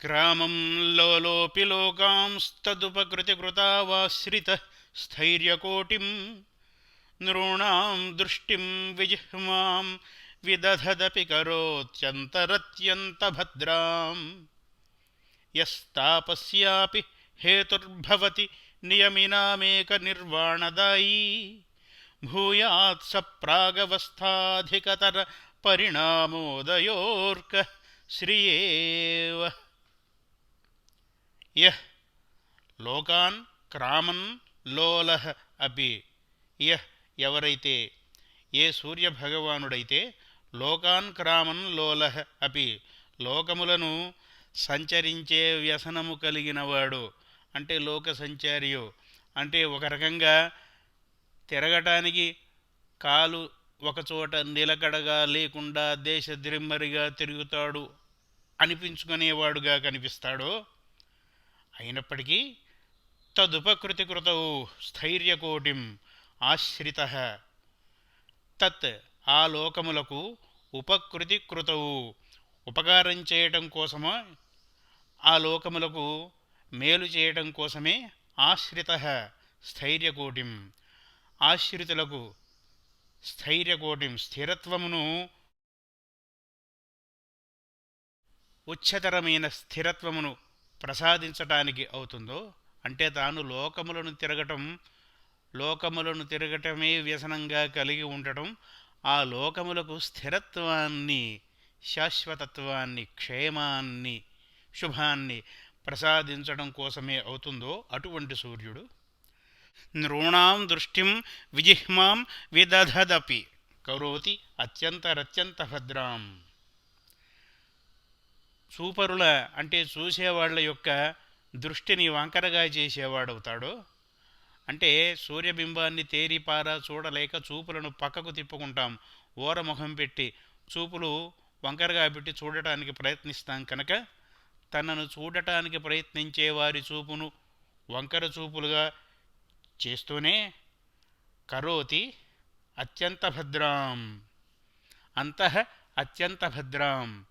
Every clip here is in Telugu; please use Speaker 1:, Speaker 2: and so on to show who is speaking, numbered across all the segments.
Speaker 1: క్రామం లోలోపి లోకాంస్తదుపకృతికృతావాశ్రిత స్థైర్యకోటిం నృణాం దృష్టిం విజిహ్మాం విదధదపి కరోత్యంతరత్యంతభద్రాం యస్తాపస్యాపి హేతుర్భవతి నియమినామేక నిర్వాణదాయీ భూయాత్ స ప్రాగవస్థాధికతర పరిణామోదయోర్క శ్రియేవ యహ్ లోకాన్ క్రామన్ లోలహ అపి. యహ్ ఎవరైతే ఏ సూర్యభగవానుడైతే లోకాన్ క్రామన్ లోలహ అపి లోకములను సంచరించే వ్యసనము కలిగినవాడు అంటే లోక సంచారియు అంటే ఒక రకంగా తిరగటానికి కాలు ఒకచోట నిలకడగా లేకుండా దేశద్రిమ్మరిగా తిరుగుతాడు అనిపించుకునేవాడుగా కనిపిస్తాడో అయినప్పటికీ తదుపకృతికృతౌ స్థైర్యకోటిం ఆశ్రిత. తత్ ఆ లోకములకు ఉపకృతి కృతవు ఉపకారం చేయటం కోసమో ఆ లోకములకు మేలు చేయటం కోసమే ఆశ్రిత స్థైర్యకోటిం. ఆశ్రితులకు స్థైర్యకోటిం స్థిరత్వమును ఉచ్చతరమైన స్థిరత్వమును ప్రసాదించటానికి అవుతుందో? అంటే తాను లోకములను తిరగటం లోకములను తిరగటమే వ్యసనంగా కలిగి ఉండటం ఆ లోకములకు స్థిరత్వాన్ని శాశ్వతత్వాన్ని క్షేమాన్ని శుభాన్ని ప్రసాదించడం కోసమే అవుతుందో అటువంటి సూర్యుడు? నృణాం దృష్టిం విజిహ్మాం విదధదపి. కరోతి అత్యంతరత్యంత భద్రాం చూపరుల అంటే చూసేవాళ్ళ యొక్క దృష్టిని వంకరగా చేసేవాడవుతాడు. అంటే సూర్యబింబాన్ని తేరిపారా చూడలేక చూపులను పక్కకు తిప్పుకుంటాం. ఓరముఖం పెట్టి చూపులు వంకరగా పెట్టి చూడటానికి ప్రయత్నిస్తాం కనుక తనను చూడటానికి ప్రయత్నించే వారి చూపును వంకర చూపులుగా చేస్తూనే కరోతి అత్యంత భద్రాం. అంతః అత్యంత భద్రాం.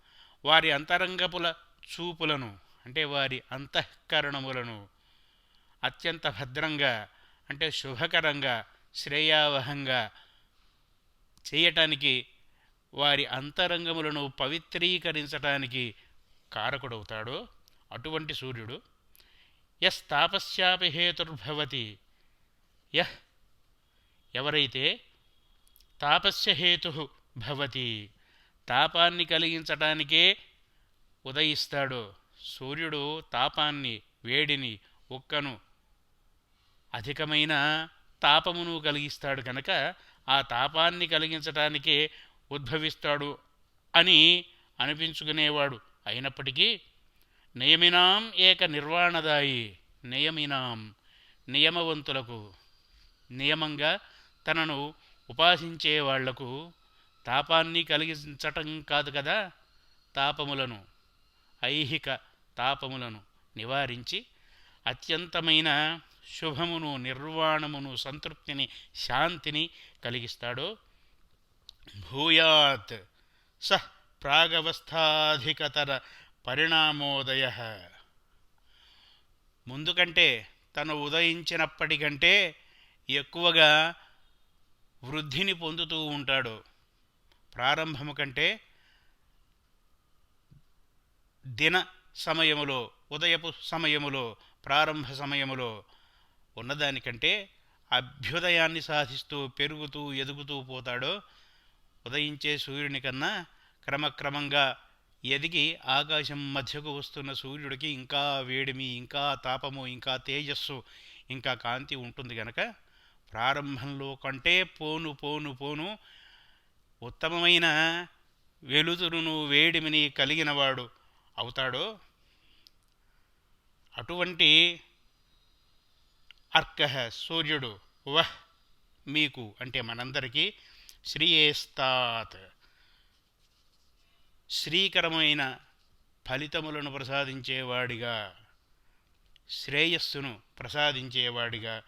Speaker 1: వారి అంతరంగపుల చూపులను అంటే వారి అంతఃకరణములను అత్యంత భద్రంగా అంటే శుభకరంగా శ్రేయావహంగా చేయటానికి వారి అంతరంగములను పవిత్రీకరించటానికి కారకుడవుతాడో అటువంటి సూర్యుడు. యస్ తాపస్యాపి హేతుర్భవతి యహ్ ఎవరైతే తాపస్య హేతు భవతి తాపాన్ని కలిగించటానికే ఉదయిస్తాడు. సూర్యుడు తాపాన్ని వేడిని ఉక్కను అధికమైన తాపమును కలిగిస్తాడు కనుక ఆ తాపాన్ని కలిగించటానికే ఉద్భవిస్తాడు అని అనిపించుకునేవాడు. అయినప్పటికీ నియమినాం ఏక నిర్వాణదాయి నియమినాం నియమవంతులకు నియమంగా తనను ఉపాసించే వాళ్ళకు తాపాన్ని కలిగించటం కాదు కదా తాపములను. ఐహిక తాపములను నివారించి అత్యంతమైన శుభమును నిర్వాణమును సంతృప్తిని శాంతిని కలిగిస్తాడో. భూయాత్ సహ్ ప్రాగవస్థాధికతర పరిణామోదయ. ముందుకంటే తను ఉదయించినప్పటికంటే ఎక్కువగా వృద్ధిని పొందుతూ ఉంటాడు. ప్రారంభము కంటే దిన సమయములో ఉదయపు సమయములో ప్రారంభ సమయములో ఉన్నదానికంటే అభ్యుదయాన్ని సాధిస్తూ పెరుగుతూ ఎదుగుతూ పోతాడో ఉదయించే సూర్యుని కన్నా క్రమక్రమంగా ఎదిగి ఆకాశం మధ్యకు వస్తున్న సూర్యుడికి ఇంకా వేడిమి ఇంకా తాపము ఇంకా తేజస్సు ఇంకా కాంతి ఉంటుంది గనక ప్రారంభంలో కంటే పోను పోను పోను ఉత్తమమైన వెలుతురును వేడిమిని కలిగినవాడు అవుతాడో? అటువంటి అర్కహ సూర్యుడు వహ్ మీకు అంటే మనందరికీ శ్రీయేస్తాత్. శ్రీకరమైన ఫలితములను ప్రసాదించేవాడిగా శ్రేయస్సును ప్రసాదించేవాడిగా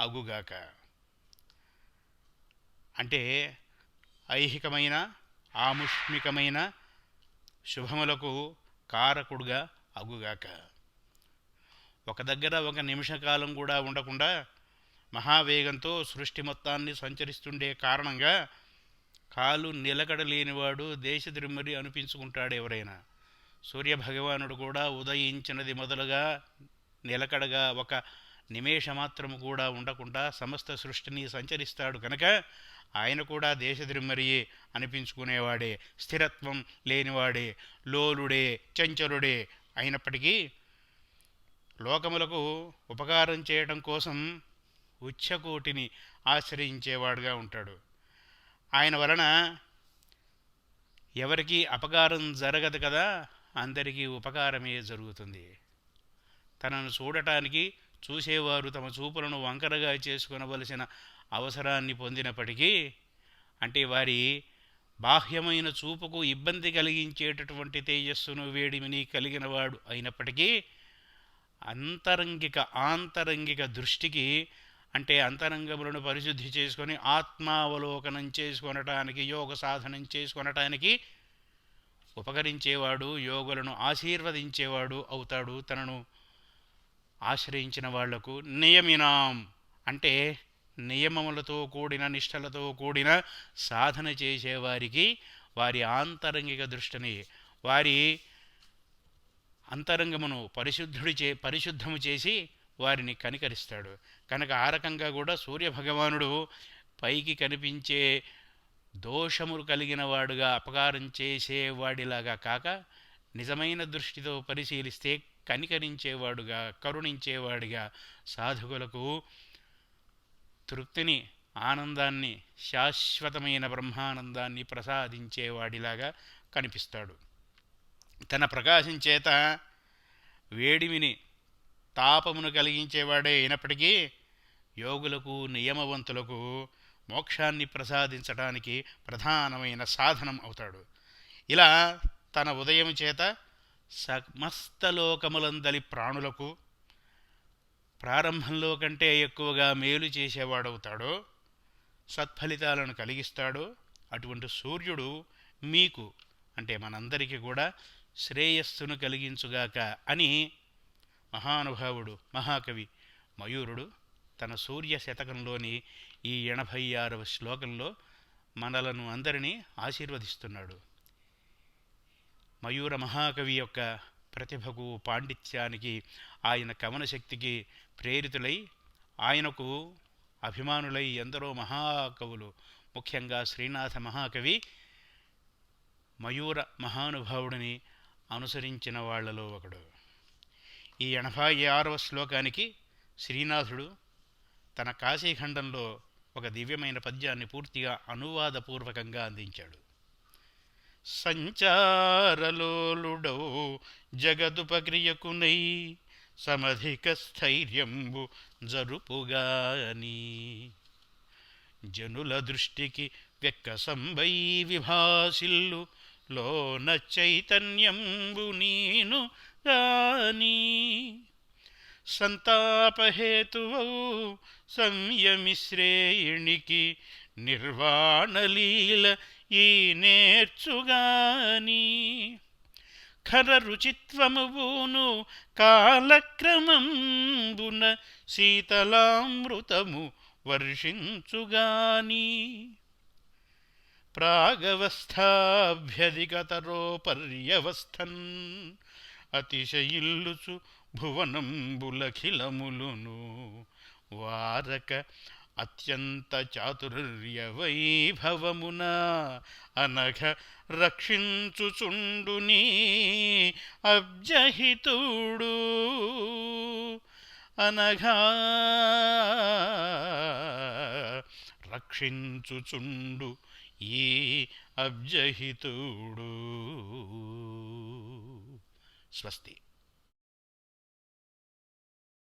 Speaker 1: అగుగాక. అంటే ఐహికమైన ఆముష్మికమైన శుభములకు కారకుడుగా అగుగాక. ఒక దగ్గర ఒక నిమిషకాలం కూడా ఉండకుండా మహావేగంతో సృష్టి మొత్తాన్ని సంచరిస్తుండే కారణంగా కాలు నిలకడ లేనివాడు దేశద్రిమ్మరి అనిపించుకుంటాడు ఎవరైనా. సూర్యభగవానుడు కూడా ఉదయించినది మొదలుగా నిలకడగా ఒక నిమేషమాత్రము కూడా ఉండకుండా సమస్త సృష్టిని సంచరిస్తాడు కనుక ఆయన కూడా దేశద్రిమ్మరియే అనిపించుకునేవాడే స్థిరత్వం లేనివాడే లోలుడే చంచలుడే అయినప్పటికీ లోకములకు ఉపకారం చేయడం కోసం ఉచ్చకోటిని ఆశ్రయించేవాడుగా ఉంటాడు. ఆయన వలన ఎవరికి అపకారం జరగదు కదా అందరికీ ఉపకారమే జరుగుతుంది. తనను చూడటానికి చూసేవారు తమ చూపులను వంకరగా చేసుకునవలసిన అవసరాన్ని పొందినప్పటికీ అంటే వారి బాహ్యమైన చూపుకు ఇబ్బంది కలిగించేటటువంటి తేజస్సును వేడిమిని కలిగినవాడు అయినప్పటికీ అంతరంగిక ఆంతరంగిక దృష్టికి అంటే అంతరంగములను పరిశుద్ధి చేసుకొని ఆత్మావలోకనం చేసుకొనటానికి యోగ సాధనం చేసుకొనటానికి ఉపకరించేవాడు యోగులను ఆశీర్వదించేవాడు అవుతాడు. తనను ఆశ్రయించిన వాళ్ళకు నియమినాం. అంటే నియమములతో కూడిన నిష్టలతో కూడిన సాధన చేసేవారికి వారి ఆంతరంగిక దృష్టిని వారి అంతరంగమును పరిశుద్ధుడి చే పరిశుద్ధము చేసి వారిని కనికరిస్తాడు. కనుక ఆ రకంగా కూడా సూర్యభగవానుడు పైకి కనిపించే దోషములు కలిగిన వాడుగా అపకారం చేసేవాడిలాగా కాక నిజమైన దృష్టితో పరిశీలిస్తే కనికరించేవాడుగా కరుణించేవాడిగా సాధకులకు తృప్తిని ఆనందాన్ని శాశ్వతమైన బ్రహ్మానందాన్ని ప్రసాదించేవాడిలాగా కనిపిస్తాడు. తన ప్రకాశం చేత వేడిమిని తాపమును కలిగించేవాడే అయినప్పటికీ యోగులకు నియమవంతులకు మోక్షాన్ని ప్రసాదించడానికి ప్రధానమైన సాధనం అవుతాడు. ఇలా తన ఉదయం చేత సమస్తలోకములందలి ప్రాణులకు ప్రారంభంలో కంటే ఎక్కువగా మేలు చేసేవాడవుతాడో సత్ఫలితాలను కలిగిస్తాడో అటువంటి సూర్యుడు మీకు అంటే మనందరికీ కూడా శ్రేయస్సును కలిగించుగాక అని మహానుభావుడు మహాకవి మయూరుడు తన సూర్య శతకంలోని ఈ ఎనభై ఆరవ శ్లోకంలో మనలను అందరినీ ఆశీర్వదిస్తున్నాడు. మయూర మహాకవి యొక్క ప్రతిభకు పాండిత్యానికి ఆయన కవనశక్తికి ప్రేరితులై ఆయనకు అభిమానులై ఎందరో మహాకవులు ముఖ్యంగా శ్రీనాథ మహాకవి మయూర మహానుభావుడిని అనుసరించిన వాళ్ళలో ఒకడు. ఈ ఎనభై ఆరవ శ్లోకానికి శ్రీనాథుడు తన కాశీఖండంలో ఒక దివ్యమైన పద్యాన్ని పూర్తిగా అనువాదపూర్వకంగా అందించాడు. సంచారలోలుడౌ జగదుపక్రియకునై సమధిక స్థైర్యంబు జరుపుగాని. జనుల దృష్టికి వెక్క సంబై విభాసిల్లు లోన చైతన్యంబు నీను గాని. సంతాపహేతువౌ సంయమిశ్రేయునికి నిర్వాణలీల ఈ నేర్చుగాని ఖర రుచిత్వమును కాలక్రమంబున శీతలామృతము వర్షించుగాని ప్రాగవస్థాభ్యధిగతరోపర్యవస్థన్ అతిశయిల్లుచు భువనంబులఖిలములును వారక అత్యంత చాతుర్య వైభవమున అనఘ రక్షించుచుండుని అబ్జహితుడు. అనఘా రక్షించుచుండు ఈ అబ్జహితుడు. స్వస్తి.